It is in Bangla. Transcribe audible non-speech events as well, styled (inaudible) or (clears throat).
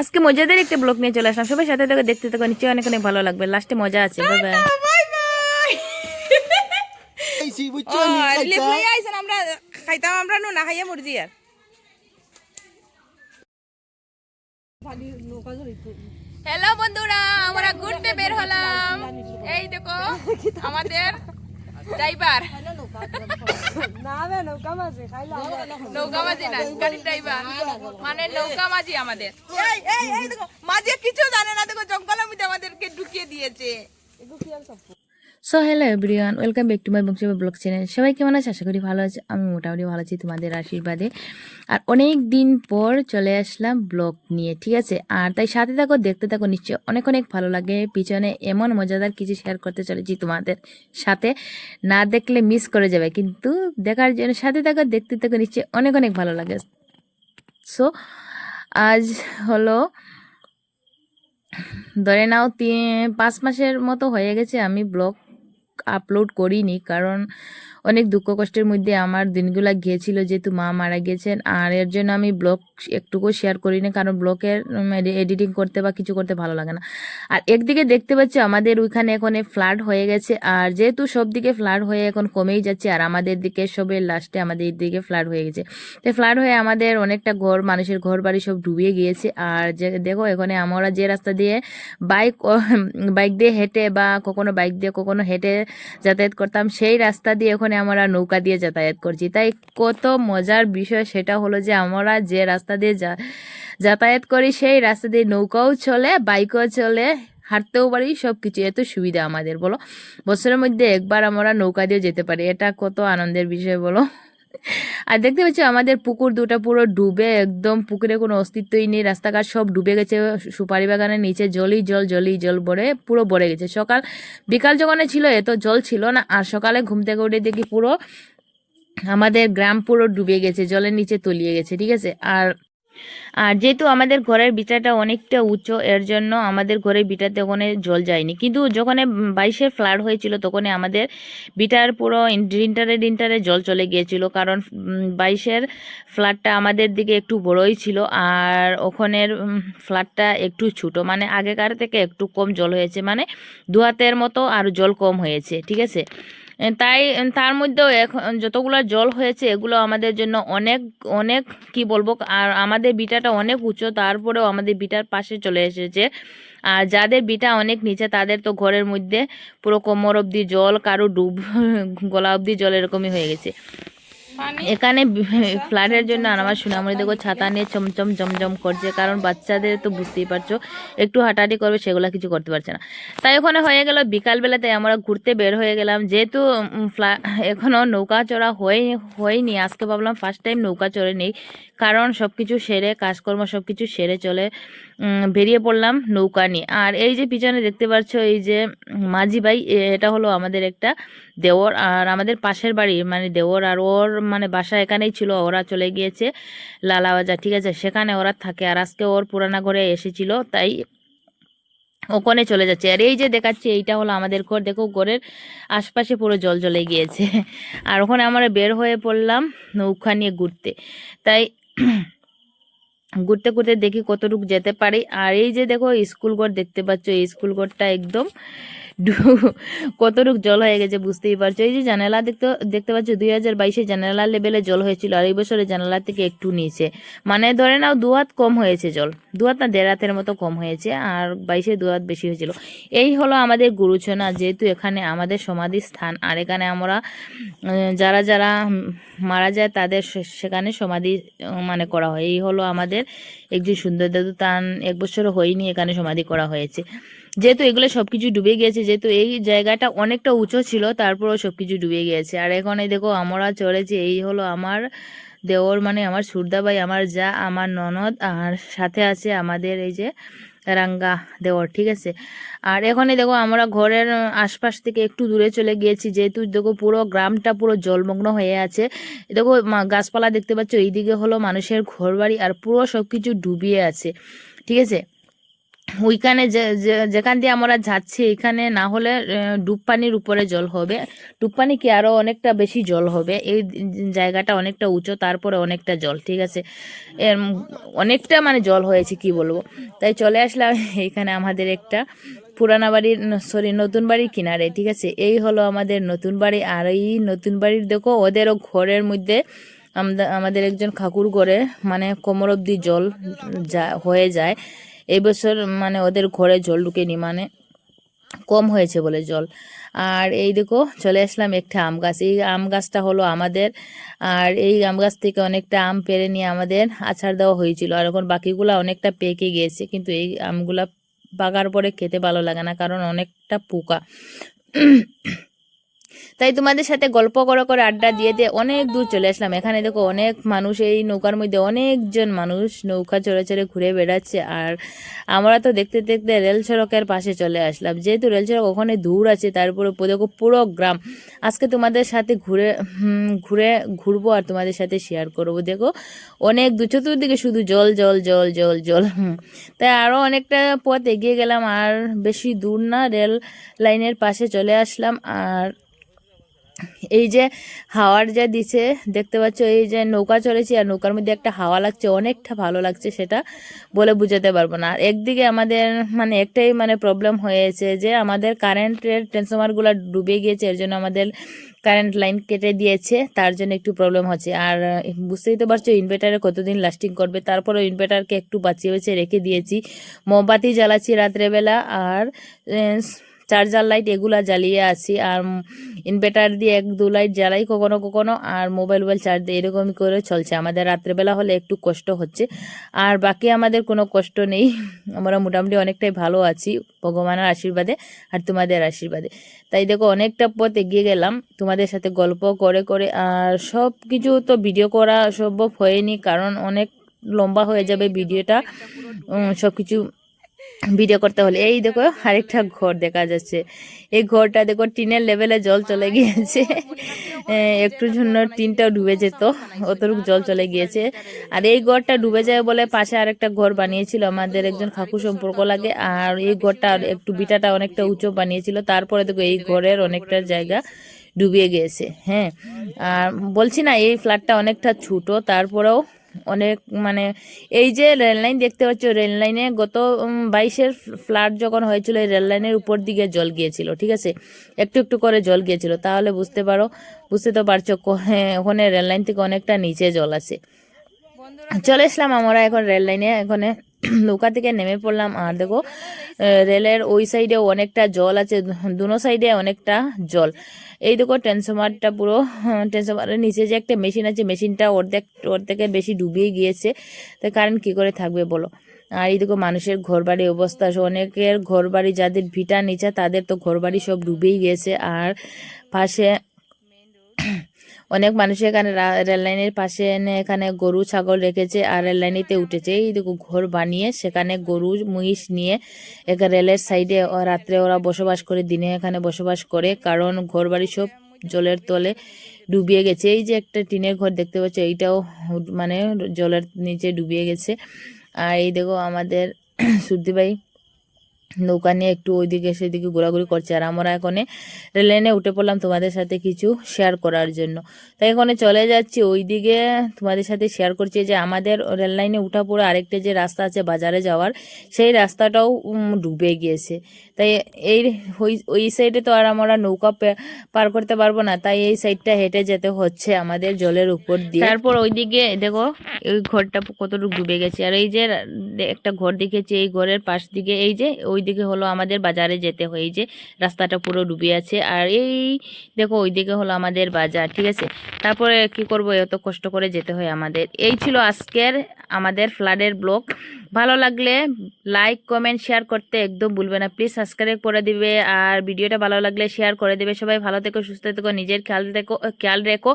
আজকে মজাদার একটা ব্লগ নিয়ে চলে আসলাম। সবাই সাথে থেকে দেখতে থাকো নিশ্চয়ই অনেক অনেক ভালো লাগবে। লাস্টে মজা আছে। আমরা খাইতাম আমরা নো না খাইয়া মরজি আর। হ্যালো বন্ধুরা আমরা ঘুরতে বের হলাম। এই দেখো আমাদের ড্রাইভার নৌকা মাঝি না গাড়ির ড্রাইভার মানে নৌকা মাঝি আমাদের। এই এই এই দেখো মাঝি কিছু জানে না দেখো জঙ্গলের মধ্যে আমাদেরকে ঢুকিয়ে দিয়েছে। So hello everyone welcome back to my বংশীবা blog channel সবাই কেমন আছে? আশা করি ভালো আছে। আমি মোটামুটি ভালো আছি, তোমাদের আশীর্বাদে। আর অনেক দিন পর চলে আসলাম ব্লগ নিয়ে, ঠিক আছে? আর তাই সাথে থাকো, দেখতে থাকো নিশ্চয় অনেক অনেক ভালো লাগে। পিছনে এমন মজাদার কিছু শেয়ার করতে চলেছি তোমাদের সাথে। না দেখলে মিস করে যাবে, কিন্তু দেখার জন্য সাথে থাকো, দেখতে থাকো নিশ্চয় অনেক অনেক ভালো লাগে। সো আজ হলো, ধরে নাও তিন, পাঁচ মাসের মতো হয়ে গেছে আমি ব্লগ আপলোড করিনি কারণ অনেক দুঃখ কষ্টের মধ্যে আমার দিনগুলো গিয়েছিল যেহেতু মা মারা গেছেন। আর এর জন্য আমি ব্লগ একটুকু শেয়ার করি না, কারণ ব্লগের এডিটিং করতে বা কিছু করতে ভালো লাগে না। আর একদিকে দেখতে পাচ্ছি আমাদের ওইখানে এখন ফ্লাড হয়ে গেছে, আর যেহেতু সব দিকে ফ্লাড হয়ে এখন কমেই যাচ্ছে, আর আমাদের দিকে সবের লাস্টে আমাদের দিকে ফ্লাড হয়ে গেছে। তো ফ্লাড হয়ে আমাদের অনেকটা ঘর, মানুষের ঘর বাড়ি সব ডুবিয়ে গিয়েছে, আর যে, দেখো এখানে আমরা যে রাস্তা দিয়ে বাইক বাইক দিয়ে হেঁটে বা কখনো বাইক দিয়ে কখনো হেঁটে যাতায়াত করতাম, সেই রাস্তা দিয়ে ওখানে আমরা নৌকা দিয়ে যাতায়াত করছি। তাই কত মজার বিষয় সেটা হলো যে আমরা যে রাস্তা দিয়ে যা- যাতায়াত করি সেই রাস্তা দিয়ে নৌকাও চলে, বাইকও চলে, হাঁটতেও পারি সব কিছু এত সুবিধা আমাদের, বলো? বছরের মধ্যে একবার আমরা নৌকা দিয়ে যেতে পারি। এটা কত আনন্দের বিষয়, বলো? আর দেখতে পাচ্ছি, আমাদের পুকুর দুটা পুরো ডুবে, একদম পুকুরে কোনো অস্তিত্বই নেই, রাস্তাঘাট সব ডুবে গেছে, সুপারি বাগানের নিচে জলই জল জলই জল ভরে পুরো ভরে গেছে। সকাল, বিকাল যখন ছিল এত জল ছিল না, আর সকালে ঘুম থেকে উঠে দেখি পুরো আমাদের গ্রাম পুরো ডুবে গেছে, জলের নিচে তলিয়ে গেছে, ঠিক আছে? আর আর যেহেতু আমাদের ঘরের বিটাটা অনেকটা উঁচু, এর জন্য আমাদের ঘরের বিটাতে ওখানে জল যায়নি। কিন্তু যখন বাইশে ফ্লাড হয়েছিল তখন আমাদের বিটার পুরো ডিন্টারে ডিন্টারে জল চলে গিয়েছিল। কারণ বাইশের ফ্লাডটা আমাদের দিকে একটু বড়ই ছিল আর ওখানের ফ্লাডটা একটু ছোটো। মানে আগেকার থেকে একটু কম জল হয়েছে। মানে দু হাতের মতো আর জল কম হয়েছে। ঠিক আছে? তাই তার মধ্যেও এখন যতগুলো জল হয়েছে, এগুলো আমাদের জন্য অনেক অনেক, কি বলব, আর আমাদের বিটাটা অনেক উঁচু, তারপরেও আমাদের বিটার পাশে চলে এসেছে। আর যাদের বিটা অনেক নিচে, তাদের তো ঘরের মধ্যে পুরো কোমর অবধি জল, কারও ডুব, গলা অবধি জল এরকমই হয়ে গেছে। এখানে (laughs) ফ্লাডের জন্য আর আমার সোনামণি দেখো ছাতা নিয়ে চমচম জমজম করছে কারণ বাচ্চাদের তো বুঝতেই পারছ একটু হাঁটাহাঁটি করবে সেগুলো কিছু করতে পারছে না। তাই ওখানে হয়ে গেল বিকালবেলাতে আমরা ঘুরতে বের হয়ে গেলাম। যেহেতু ফ্লা- (laughs) এখনও নৌকা চড়া হয়ে হয়নি আজকে ভাবলাম ফার্স্ট টাইম নৌকা চড়ে নেই কারণ সব কিছু সেরে কাজকর্ম সব কিছু সেরে চলে বেরিয়ে পড়লাম নৌকা নিয়ে। আর এই যে পিছনে দেখতে পাচ্ছ এই যে মাঝি ভাই এটা হলো আমাদের একটা দেওর আর আমাদের পাশের বাড়ি মানে দেওর আর ওর মানে বাসা এখানেই ছিল, ওরা চলে গিয়েছে লালাবাজার, ঠিক আছে? সেখানে ওরা থাকে আর আজকে ওর পুরানা ঘরে এসেছিল, তাই ওখানে চলে যাচ্ছে। আর এই যে দেখাচ্ছে, এইটা হলো আমাদের ঘর। দেখো, ঘরের আশপাশে পুরো জল জ্বলে গিয়েছে। (laughs) আর ওখানে আমরা বের হয়ে পড়লাম নৌকা নিয়ে ঘুরতে। তাই (clears throat) ঘুরতে ঘুরতে দেখি কতটুকু যেতে পারি। আর এই যে দেখো, স্কুল ঘর দেখতে পাচ্ছ, এই স্কুল ঘরটা একদম কতটুকু জল হয়ে গেছে বুঝতেই পারছ। এই যে জানালা দেখতে দেখতে পাচ্ছ, দুই হাজার বাইশে জানালা লেভেলে জল হয়েছিল আর এই বছরে জানালা থেকে একটু নিচে। মানে ধরে নাও দু হাত কম হয়েছে জল। দু হাত না দেড় হাতের মতো কম হয়েছে আর বাইশে দু হাত বেশি হয়েছিল। এই হলো আমাদের গুরুচনা যেহেতু এখানে আমাদের সমাধি স্থান আর এখানে আমরা যারা যারা মারা যায় তাদের সেখানে সমাধি মানে করা হয়। এই হলো আমাদের একজন সুন্দর দাদু, তান এক বছর হয়নি এখানে সমাধি করা হয়েছে। যেহেতু এগুলো সব কিছু ডুবে গিয়েছে, যেহেতু এই জায়গাটা অনেকটা উঁচু ছিল, তারপরেও সব কিছু ডুবে গিয়েছে। আর এখন এই দেখো, আমরা চলেছি এই হলো আমার দেওর মানে আমার সুরদাবাই, আমার যা, আমার ননদ, আর সাথে আছে আমাদের এই যে রাঙ্গা দেওর, ঠিক আছে? আর এখানে দেখো, আমরা ঘরের আশপাশ থেকে একটু দূরে চলে গিয়েছি, যেহেতু দেখো, পুরো গ্রামটা পুরো জলমগ্ন হয়ে আছে। দেখো গাছপালা দেখতে পাচ্ছ, এইদিকে হলো মানুষের ঘরবাড়ি, আর পুরো সব কিছু ডুবিয়ে আছে, ঠিক আছে? ওইখানে যেখান দিয়ে আমরা যাচ্ছি, এখানে না হলে ডুব পানির উপরে জল হবে। ডুব পানি কি আরও অনেকটা বেশি জল হবে? এই জায়গাটা অনেকটা উঁচু, তারপরে অনেকটা জল, ঠিক আছে? অনেকটা মানে জল হয়েছে, কি বলব? তাই চলে আসলাম (laughs) এইখানে আমাদের একটা পুরানা বাড়ির সরি নতুন বাড়ির কিনারে, ঠিক আছে? এই হলো আমাদের নতুন বাড়ি, আর এই নতুন বাড়ির দেখো, ওদেরও ঘরের মধ্যে আমদা- আমাদের একজন কাকুর ঘরে মানে কোমর অব্দি জল যা, হয়ে যায়। এই বছর মানে ওদের ঘরে জল ঢুকেনি মানে কম হয়েছে বলে জল। আর এই দেখো, চলে আসলাম একটা আম গাছ। এই আম গাছটা হলো আমাদের, আর এই আম গাছ থেকে অনেকটা আম পেরে নিয়ে আমাদের আচার দেওয়া হয়েছিল। আর এখন বাকিগুলা অনেকটা পেকে গিয়েছে, কিন্তু এই আমগুলা পাকার পরে খেতে ভালো লাগে না, কারণ অনেকটা পোকা। তাই তোমাদের সাথে গল্প করে করে আড্ডা দিয়ে দিয়ে অনেক দূর চলে আসলাম। এখানে দেখো অনেক মানুষ, এই নৌকার মধ্যে অনেকজন মানুষ নৌকা চড়ে চড়ে ঘুরে বেড়াচ্ছে আর আমরা তো দেখতে দেখতে রেল সড়কের পাশে চলে আসলাম। যেহেতু রেল সড়ক ওখানে দূর আছে তারপরে দেখো পুরো গ্রাম। আজকে তোমাদের সাথে ঘুরে ঘুরে, ঘুরবো আর তোমাদের সাথে শেয়ার করব। দেখো অনেক দু চতুর্দিকে শুধু জল জল জল জল জল। তাই আরও অনেকটা পথ এগিয়ে গেলাম আর বেশি দূর না, রেল লাইনের পাশে চলে আসলাম। আর এই যে হাওয়ার যা দিছে, দেখতে পাচ্ছ এই যে নৌকা চলেছি আর নৌকার মধ্যে একটা হাওয়া লাগছে, অনেকটা ভালো লাগছে সেটা বলে বুঝাতে পারব না। আর একদিকে আমাদের মানে একটাই মানে প্রবলেম হয়েছে যে আমাদের কারেন্টের ট্রান্সফরমারগুলো ডুবে গিয়েছে, এর জন্য আমাদের কারেন্ট লাইন কেটে দিয়েছে, তার জন্য একটু প্রবলেম হচ্ছে। আর বুঝতেই তো পারছ ইনভার্টারে কতদিন লাস্টিং করবে তারপরে ইনভার্টারকে একটু বাঁচিয়ে বাঁচিয়ে রেখে দিয়েছি। মোমবাতি জ্বালাচ্ছি রাত্রেবেলা, আর চার্জার লাইট এগুলা জ্বালিয়ে আছি, আর ইনভার্টার দিয়ে এক, দু লাইট জ্বালাই কখনো কখনো, আর মোবাইল মোবাইল চার্জ দিয়ে এরকমই করে চলছে। আমাদের রাত্রেবেলা হলে একটু কষ্ট হচ্ছে, আর বাকি আমাদের কোনো কষ্ট নেই। আমরা মোটামুটি অনেকটাই ভালো আছি, ভগবানের আশীর্বাদে আর তোমাদের আশীর্বাদে। তাই দেখো, অনেকটা পথ এগিয়ে গেলাম তোমাদের সাথে গল্প করে করে, আর সব কিছু তো ভিডিও করা সম্ভব হয়নি, কারণ অনেক লম্বা হয়ে যাবে ভিডিওটা সব কিছু ভিডিও করতে হলে। এই দেখো আরেকটা ঘর দেখা যাচ্ছে। এই ঘরটা দেখো টিনের লেভেলে জল চলে গিয়েছে। এ, একটুর জন্য টিনটাও ডুবে যেত অতটুকু জল চলে গিয়েছে। আর এই ঘরটা ডুবে যায় বলে পাশে আরেকটা ঘর বানিয়েছিল আমাদের একজন কাকু সম্পর্ক লাগে আর এই ঘরটা একটু বিটাটা অনেকটা উঁচু বানিয়েছিল। তারপরে দেখো এই ঘরের অনেকটা জায়গা ডুবিয়ে গিয়েছে। হ্যাঁ আর বলছি না এই ফ্ল্যাটটা অনেকটা ছোটো। তারপরেও অনেক মানে এই যে রেললাইন দেখতে পাচ্ছ রেললাইনে গত বাইশের ফ্লাড যখন হয়েছিল এই রেললাইনের উপর দিকে জল গিয়েছিল ঠিক আছে? একটু একটু করে জল গিয়েছিল। তাহলে বুঝতে পারো বুঝতে তো পারছ হ্যাঁ, ওখানে রেললাইন থেকে অনেকটা নিচে জল আছে। চলে এসলাম আমরা এখন রেললাইনে এখানে নৌকা থেকে নেমে পড়লাম। আর দেখো রেলের ওই সাইডে অনেকটা জল আছে, দুনো সাইডে অনেকটা জল। এই দেখো, ট্রান্সফরমারটা পুরো, ট্রান্সফরমারের নিচে যে একটা মেশিন আছে, মেশিনটা অর্ধেক অর্ধেকের বেশি ডুবিয়ে গিয়েছে। তাই কারেন্ট কী করে থাকবে বলো? আর এই দেখো, মানুষের ঘর বাড়ি অবস্থা। অনেকের ঘর বাড়ি যাদের ভিটা নিচে, তাদের তো ঘর বাড়ি সব ডুবেই গিয়েছে আর পাশে অনেক মানুষ এখানে রা- রেল লাইনের পাশে এনে এখানে গরু, ছাগল রেখেছে আর রেল লাইনেতে উঠেছে। এই দেখো ঘর বানিয়ে সেখানে গরু, মহিষ নিয়ে এখানে রেলের সাইডে রাত্রে ওরা বসবাস করে, দিনে এখানে বসবাস করে, কারণ ঘর বাড়ি সব জলের তলে ডুবিয়ে গেছে। এই যে একটা টিনের ঘর দেখতে পাচ্ছ, এইটাও মানে জলের নিচে ডুবিয়ে গেছে। আর এই দেখো আমাদের (clears throat) সুদ্দি ভাই নৌকা নিয়ে একটু ওইদিকে সেদিকে ঘোরাঘুরি করছে। আর আমরা এখানে রেল লাইনে উঠে পড়লাম তোমাদের সাথে কিছু শেয়ার করার জন্য। তাই এখানে চলে যাচ্ছি। ওইদিকে তোমাদের সাথে শেয়ার করছি যে আমাদের রেল লাইনে উঠা পড়ে আরেকটা যে রাস্তা আছে বাজারে যাওয়ার, সেই রাস্তাটাও ডুবে গিয়েছে। তাই এই, ওই ওই সাইডে তো আর আমরা নৌকা পার করতে পারব না। তাই এই সাইডটা হেঁটে যেতে হচ্ছে আমাদের জলের উপর দিয়ে। তারপর ওইদিকে, দেখো, ওই ঘরটা কতটুকু ডুবে গেছে। আর এই যে, একটা ঘর দেখেছি, এই ঘরের পাশ দিকে, এই যে ওইদিকে হলো আমাদের বাজারে যেতে হয়। যে রাস্তাটা পুরো ডুবে আছে। আর এই দেখো ওইদিকে হলো আমাদের বাজার, ঠিক আছে? তারপরে কি করব? এত কষ্ট করে যেতে হয় আমাদের। এই ছিল আজকের আমাদের ফ্লাডের ব্লগ। ভালো লাগলে লাইক, কমেন্ট, শেয়ার করতে একদম ভুলবে না। প্লিজ সাবস্ক্রাইব করে দিবে। আর ভিডিওটা ভালো লাগলে শেয়ার করে দেবে। সবাই ভালো থেকো, সুস্থ থেকো, নিজের খেয়াল থেকো, খেয়াল রেখো।